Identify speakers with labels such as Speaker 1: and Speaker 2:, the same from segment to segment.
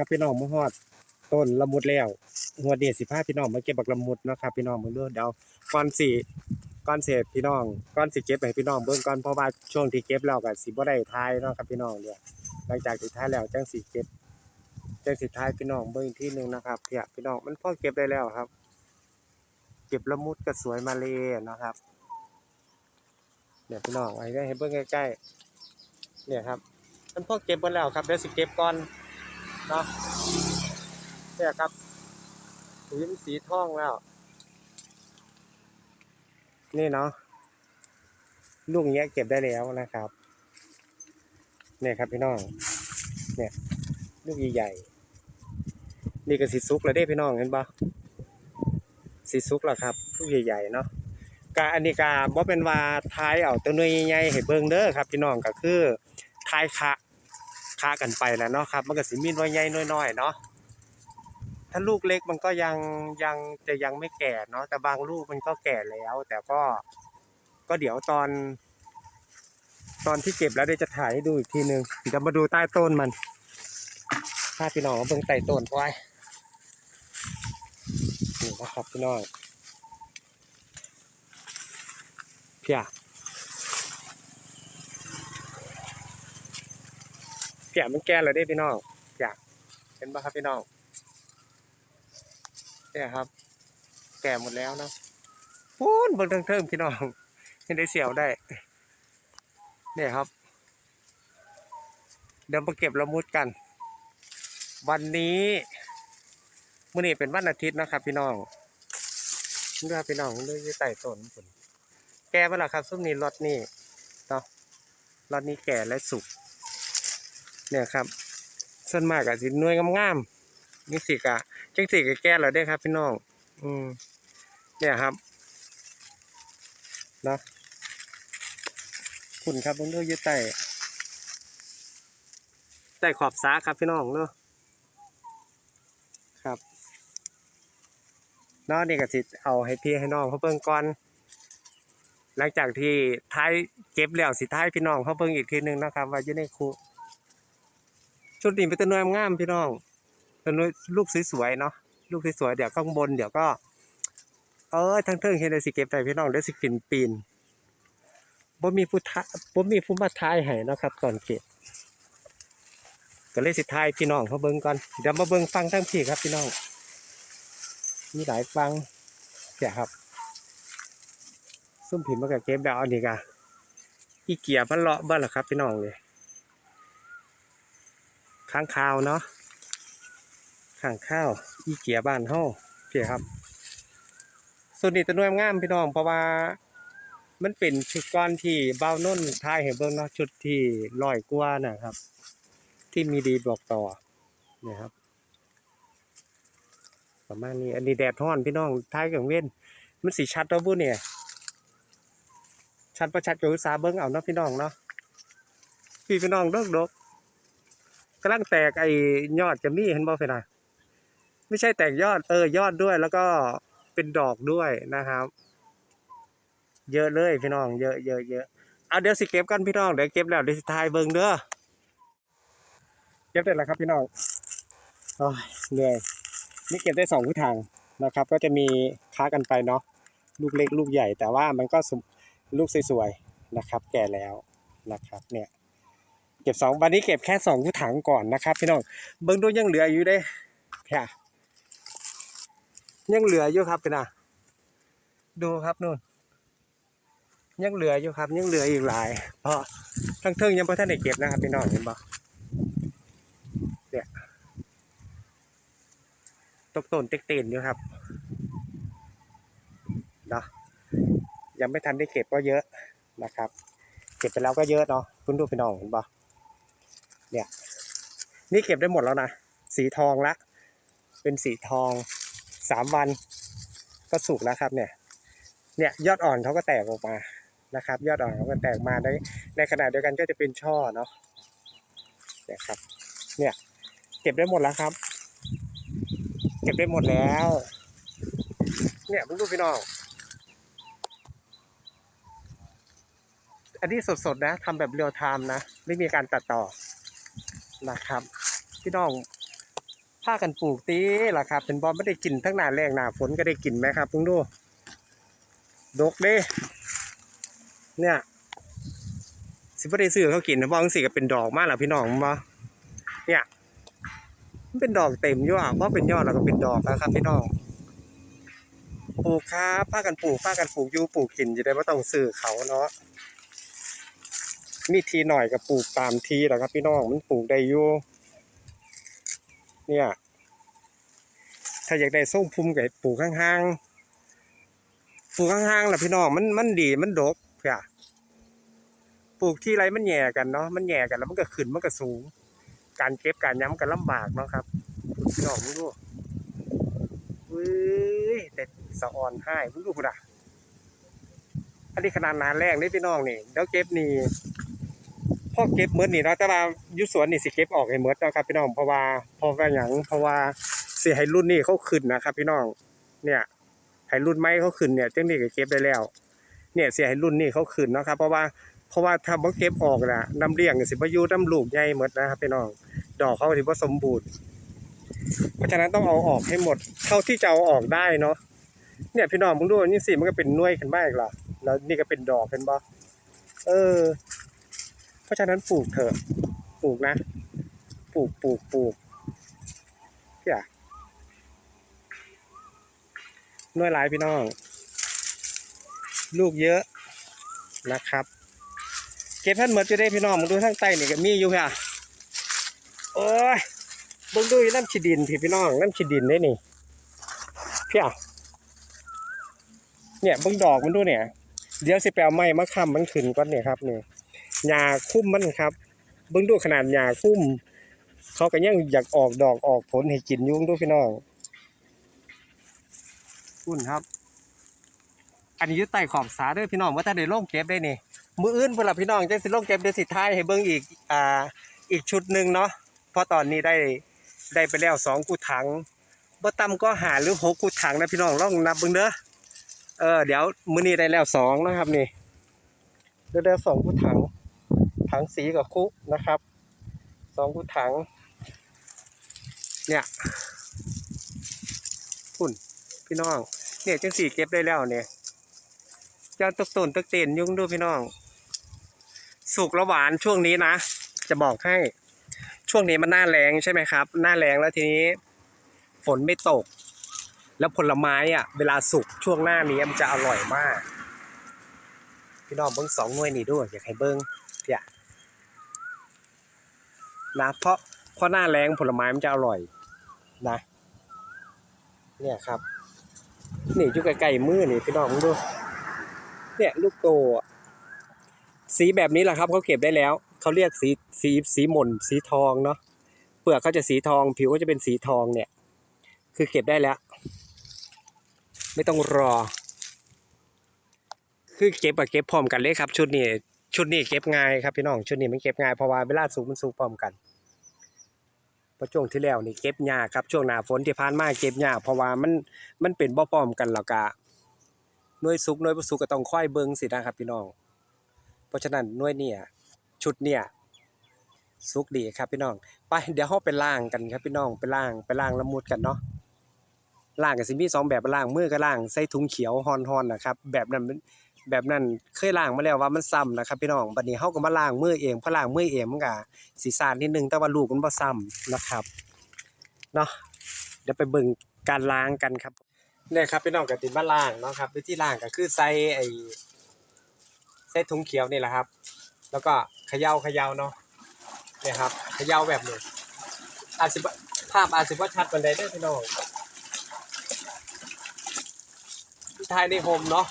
Speaker 1: ครับพี่น้องมาฮอดต้นละมุดแล้วหัวเดียสิพาพี่น้องมาเก็บบักละมุดนะครับพี่น้องมึงดูเดี๋ยวก่อนสิก่อนเสร็จพี่น้องก่อนสิเก็บให้พี่น้องเบิ่งก่อนเพราะว่าช่วงที่เก็บแล้วก็สิบ่ได้ทายเนาะครับพี่น้องเนี่ยหลังจากที่ทายแล้วจังสิเก็บจังสิทายพี่น้องเบิ่งอีกที่หนึ่งนะครับเนี่ยพี่น้องมันพอเก็บได้แล้วครับ เก็บละมุดก็สวยมาเลยนะครับเนี่ยพี่น้องไว้ได้ให้เบิ่งใกล้ๆเนี่ยครับมันพอเก็บหมดแล้วครับเดี๋ยวสิเก็บก่อน นาะเนี่ยครับสีมันสีทองแล้ว นี่เนาะลูกเนี้ยเก็บได้แล้วนะครับ เนี่ยครับพี่น้อง เนี่ย ลูกใหญ่ๆนี่ก็สีซุกแล้วเด้พี่น้องเห็นปะสีซุกแล้วครับ ลูกใหญ่ๆเนาะกาอันนี้กาบ่เป็นว่าท้ายเอาตัวหน่ยใหญ่ให้เบิ่งเด้อครับ พี่น้องก็คือท้ายคะ คะกันไปแล้วเนาะครับ มันก็สิมีน่วยใหญ่หน่วยน้อยเนาะถ้าลูกเล็กมันก็ยังยังจะยังไม่แก่เนาะแต่บางลูกมันก็แก่แล้ว แต่ก็ก็เดี๋ยวตอน ตอนที่เก็บแล้วเดี๋ยวจะถ่ายให้ดูอีกทีนึงจะมาดูใต้ต้นมันถ้าพี่น้องเอาเบิ่งใต้ต้นไว้นี่นะครับพี่น้องเพีย เพียมันแก่แล้วได้พี่น้องเพียเห็นปะครับพี่น้องเนี่ยครับ แก่หมดแล้วนะพูนเบิ่งเทิงๆพี่น้องให้ได้เสียวได้ เนี่ยครับ เดี๋ยวมาเก็บละมุดกัน วันนี้มื่อนี้เป็นวันอาทิตย์นะครับ พี่น้องเลือพี่น้องเลือกยี่ไต่ต้นผลแก่ไปแล้วครับซุ่มนี้รถนี่เนาะรถนี้แก่และสุก เนี่ยครับส่วนมากอะสิหน่วยงามๆนี่สิกะจังสิกะแก่แล้วได้ครับ พี่น้อง อืมเนี่ยครับเนาะคุณครับเพิ่งเลือกยืดไต่ไต่ขอบสาครับพี่น้องเนาะครับนอกนี่ก็สิเอาให้พี่ให้น้องเขาเบิ่งก่อน หลังจากที่ท้ายเก็บแล้วสิท้ายพี่น้องเขาเบิ่งอีกทีหนึงนะครับ ว่าอยู่ในคู ชุดนี้เป็นตัวน่วยงามพี่น้องตัวน่วยลูกสวยๆเนาะลูกสวยๆเดี๋ยวข้างบนเดี๋ยวก็ เออทั้งเทิงเฮ็ดได้สิเก็บได้พี่น้องได้สิขึ้นปีนบ่มีผู้ทาบ่มีผู้มาทายให้นะครับก่อนเก็บก็เลยสิทายพี่น้องเขาเบิ่งก่อนเดี๋ยวมาเบิ่งฟังทั้งพี่ครับพี่น้อง มีหลายฟังเดี๋ยครับซุ่มผิมมากับเก็บดาวอันนี้กะอีเกียมันเลาะบ้านล่ะครับพี่น้องเลย ข้างคาวเนาะข้างข้าวอีเกียบ้านเฮาเพี่ครับส่วนนี้ตัวน่วยงามพี่น้องเพราะว่ามันเป็นชุดก้อนที่เบ้านุ่นทายเห็นเบิ่งเนาะชุดที่ลอยกว่านะครับ ที่มีดีบอกต่อนี่ครับ ประมาณนี้อันนี้แดดร้อนพี่น้องท้ายกังเว้นมันสีชัดตัวบุเนี่ย ชัดประชัดกับอุตสาเบิ่งเอาเนาะพี่น้องเนาะพี่พี่น้องดกดก กำลังแตกไอ้ยอดจะมีเห็นบ่เพื่อนะไม่ใช่แตกยอดเออยอดด้วย แล้วก็เป็นดอกด้วยนะครับ เยอะเลยพี่น้อง เยอะเยอะเยอะเอาเดี๋ยวสิเก็บกันพี่น้องเดี๋ยวเก็บแล้วเดี๋ยวสิทายเบิ่งเด้อเก็บได้แล้วครับพี่น้องโอ้ยเหนื่อยนี่เก็บได้สองทิศทางนะครับ ก็จะมีค้ากันไปเนาะลูกเล็กลูกใหญ่แต่ว่ามันก็สมลูกสวยๆนะครับ แก่แล้วนะครับเนี่ย ก็บสองวันนี้เก็บแค่สองทิศทางก่อนนะครับ พี่น้องเบิ่งดูยังเหลืออยู่เด้ค่ะยังเหลืออยู่ครับพี่นะดูครับนู่นยังเหลืออยู่ครับ ยังเหลืออีกหลาย เพราะทั้งเทิงยังพอท่านได้เก็บนะครับพี่น้องเห็นบ่เนี่ยตกต้นเต็กเต็นอยู่ครับเนาะยังไม่ทันได้เก็บก็เยอะนะครับ เก็บไปแล้วก็เยอะเนาะคุณดูพี่น้องเห็นบ่ เนี่ย นี่เก็บได้หมดแล้วนะ สีทองละ เป็นสีทองสามวันก็สุกแล้วครับเนี่ย เนี่ยยอดอ่อนเขาก็แตกออกมานะครับ ยอดอ่อนเขาก็แตกมาในในขณะเดียวกันก็จะเป็นช่อเนาะเนี่ยครับ เนี่ยเก็บได้หมดแล้วครับ เก็บได้หมดแล้ว เนี่ยมึงดูพี่น้องอันนี้สดๆนะทำแบบเรียลไทม์นะ ไม่มีการตัดต่อ นะครับ พี่น้องพากันปลูกตีล่ะครับเป็นบอลไม่ได้กินทั้งหน้าแรงหน้าฝนก็ได้กินไหมครับเพิ่งดูดกเด้เนี่ย สิบ่ได้ซื้อเขากินนะบางสิก็เป็นดอกมากล่ะพี่น้องบ่เนี่ยมันเป็นดอกเต็มยู่อะเพราะเป็นยอดแล้วก็เป็นดอกแล้วครับพี่น้องปลูกครับพากันปลูกพากันปลูกอยู่ปลูกกินจะได้ไม่ต้องซื้อเขาเนาะ มีทีหน่อยกับปลูกตามทีแหละครับ พี่น้องมันปลูกได้อยู่เนี่ย ถ้าอยากได้ส้มพุ่มก็ปลูกข้างๆปลูกข้างๆแหละพี่น้องมันมันดีมันดกเพื่อปลูกที่ไรมันแย่กันเนาะมันแย่กันแล้วมันก็ขึ้นมันก็สูง การเก็บการย้ำกันลำบากเนาะครับพี่น้องมึงดูเว้ยแต่สะอ่อนให้มึงดูพุ่นอะอันนี้ขนาดนานแรกนี่พี่น้องนี่แล้วเก็บนี่ พ่อเก็บเมดนี่เนาะแต่ว่ายุสวนนี่สิเก็บออกให้เมดเนะครับพี่น้องเพราะว่าเพราะว่าหยังเพราะว่าสิให้รุ่นนี้เขาขึ้นนะครับ พี่น้องเนี่ยให้รุ่นไม้เขาขึ้นเนี่ยจังนี้ก็เก็บได้แล้ว เนี่ยเสิให้รุ่นนี้เขาขึ้นนะครับ เพราะว่าเพราะว่าถ้าบ่เก็บออกน่ะน้ำเลี้ยงสิบ่อยู่น้ำลูกใหญ่หมดนะครับพี่น้องดอกเขาสิบ่สมบูรณ์ เพราะฉะนั้นต้องเอาออกให้หมด เท่าที่จะเอาออกได้เนาะเนี่ยพี่น้องมึงดูนี่สิมันก็เป็นน่วยขึ้นมาอีกละแล้วนี่ก็เป็นดอกเป็นบ่เออ เพราะฉะนั้นปลูกเถอะ ปลูกนะ ปลูกปลูกปลูกเพี่ยหน่วยหลายพี่น้อง ลูกเยอะนะครับ เก็บท่านเหมือนจะได้พี่น้องมึงดูทางใต้นี่ก็มีอยู่ค่ะโอ้ยเบิ่งดูน้ำขีดินพี่พี่น้องน้ำขีดินได้นี่เพี่ยเนี่ยเบิ่งดอกมันดูเนี่ย เดี๋ยวสิไปเอาไม้มาค้ำมันขึ้นก่อนเนี่ยครับนี่ หญ้าคุ้มมันครับ เบิ่งดูขนาดหญ้าคุ้ม เขาก็ยังอยากออกดอกออกผลให้กินยุ่งดูพี่น้องคุณครับ อันนี้ยึดใต้ขอบสาด้วยพี่น้องว่าถ้าได้ลงเก็บได้นี่มืออื่นพุ่นล่ะพี่น้องจังสิลงเก็บเดี๋ยวสิท้ายให้เบิ่งอีกอ่าอีกชุดหนึ่งเนาะเพราะตอนนี้ได้ได้ไปแล้วสองกุถังบ่ต่ำก็หาหรือหกกุถังนะพี่น้องลองนับเบิ่งเด้อเออเดี๋ยวมื้อนี้ได้แล้วสองนะครับนี่เดี๋ยวได้สองกุถัง ถังสีกับคุกนะครับสองกุถัง เนี่ยพุ่นพี่น้อง เนี่ยจังสีเก็บได้แล้วเนี่ยจ้าตกต้นตกเต็นยุ่งดูพี่น้อง สุกและหวานช่วงนี้นะ จะบอกให้ช่วงนี้มันหน้าแรงใช่ไหมครับ หน้าแรงแล้วทีนี้ ฝนไม่ตก แล้วผลไม้อะ เวลาสุกช่วงหน้านี้มันจะอร่อยมาก พี่น้องเบิ้งสองหน่วยนี่ด้วยอยากให้เบิ้งเนี่ย นะเพราะเพราะหน้าแรงผลไม้มันจะอร่อยนะ เนี่ยครับ นี่อยู่ใกล้ๆมือนี่พี่น้องมึงดูเนี่ยลูกโตสีแบบนี้แหละครับเขาเก็บได้แล้วเขาเรียกสีสีสีหม่นสีทองเนาะเปลือกเขาจะสีทอง ผิวก็จะเป็นสีทองเนี่ย คือเก็บได้แล้ว ไม่ต้องรอ คือเก็บอะเก็บพร้อมกันเลยครับ ชุดนี้ ชุดนี้เก็บง่ายครับพี่น้องชุดนี้มันเก็บง่ายเพราะว่าเวลาสูงมันสูงพร้อมกันเพราะช่วงที่แล้วนี่เก็บยากครับช่วงหน้าฝนที่ผ่านมาเก็บยากเพราะว่ามันมันเป็นบ่พร้อมกันแล้วก็หน่วยสุกน่วยบ่สุกก็ต้องค่อยเบิ่งสินะครับพี่น้อง เพราะฉะนั้นน่วยเนี่ยชุดเนี่ยสุกดีครับพี่น้อง ไปเดี๋ยวเฮาไปล้างกันครับพี่น้องไปล้างไปล้างละมุดกันเนาะล้างก็สิมีสองแบบล้างมือก็ล้างใส่ถุงเขียวฮอนๆนะครับ แบบนั้น แบบนั้นเคยล้างมาแล้วว่ามันซ้ำนะครับพี่น้องบัดนี้เฮาก็มาล้างมือเองพอล้างมือเองมันก็สิสาดนิดนึงแต่ว่าลูกมันบ่ซ้ำนะครับเนาะเดี๋ยวไปเบิ่งการล้างกันครับเนี่ยครับพี่น้องก็ติมาล้างเนาะครับวิธีล้างก็คือใส่ไอ้ใส่ถุงเขียวนี่แหละครับ แล้วก็เขย่าเขย่าเนาะเนี่ยครับเขย่าแบบนี้อาจสิบภาพอาจสิบ่ชัดปานใดเด้อพี่น้องที่ท้ายในโฮมเนาะ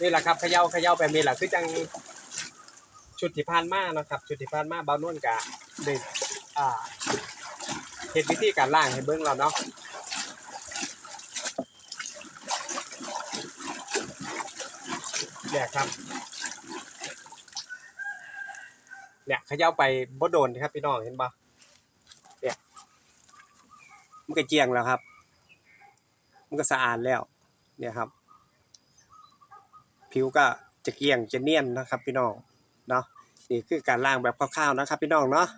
Speaker 1: นี่แหละครับเขย่าเขย่าแบบนี้แหละคือจังชุดที่ผ่านมานะครับชุดที่ผ่านมาเบานุ่นกะเด็อ่าเห็นวิธีการล่างให้เบิ้งเราเนาะเนี่ยครับเนี่ยเขย่าไปบ่โดนครับพี่น้องเห็นปะเนี่ยมันก็เจียงแล้วครับ มันก็สะอาดแล้ว เนี่ยครับ ผิวก็จะเกลี่ยงจะเนียนนะครับพี่น้องเนาะนี่คือการล่างแบบคร่าวๆนะครับพี่น้องเนาะ